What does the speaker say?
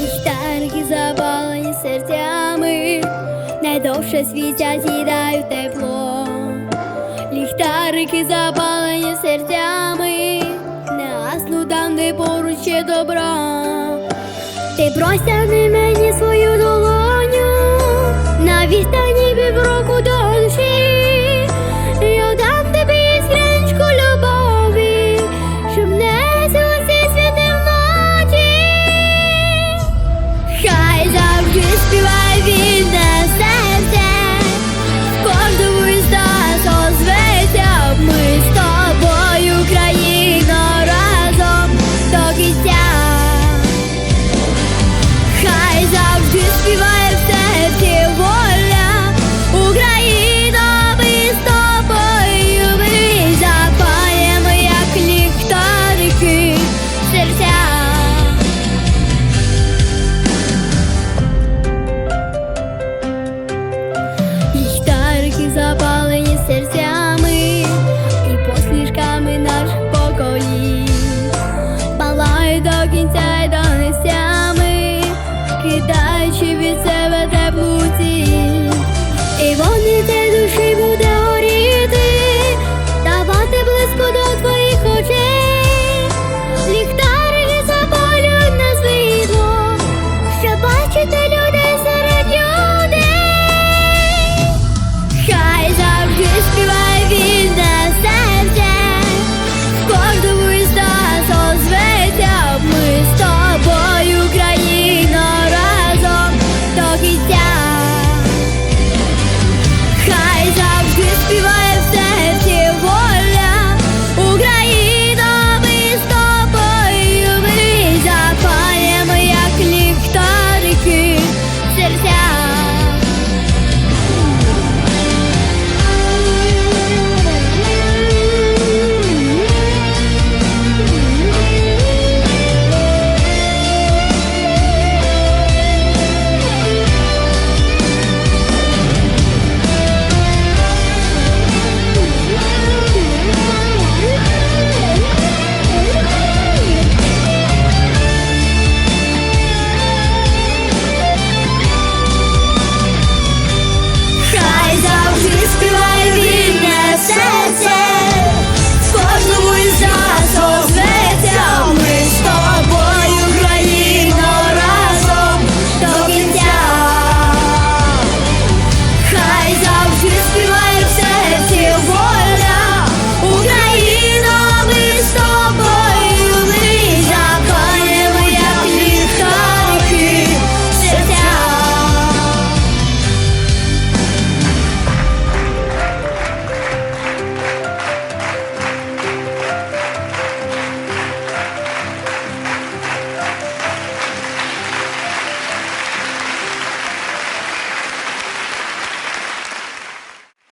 І танки завалені серцями, найдовше світять і дають тепло, ліхтарики запалені серцями, не там, де поруч ще добро, ти простягни мені свою долоню навіть.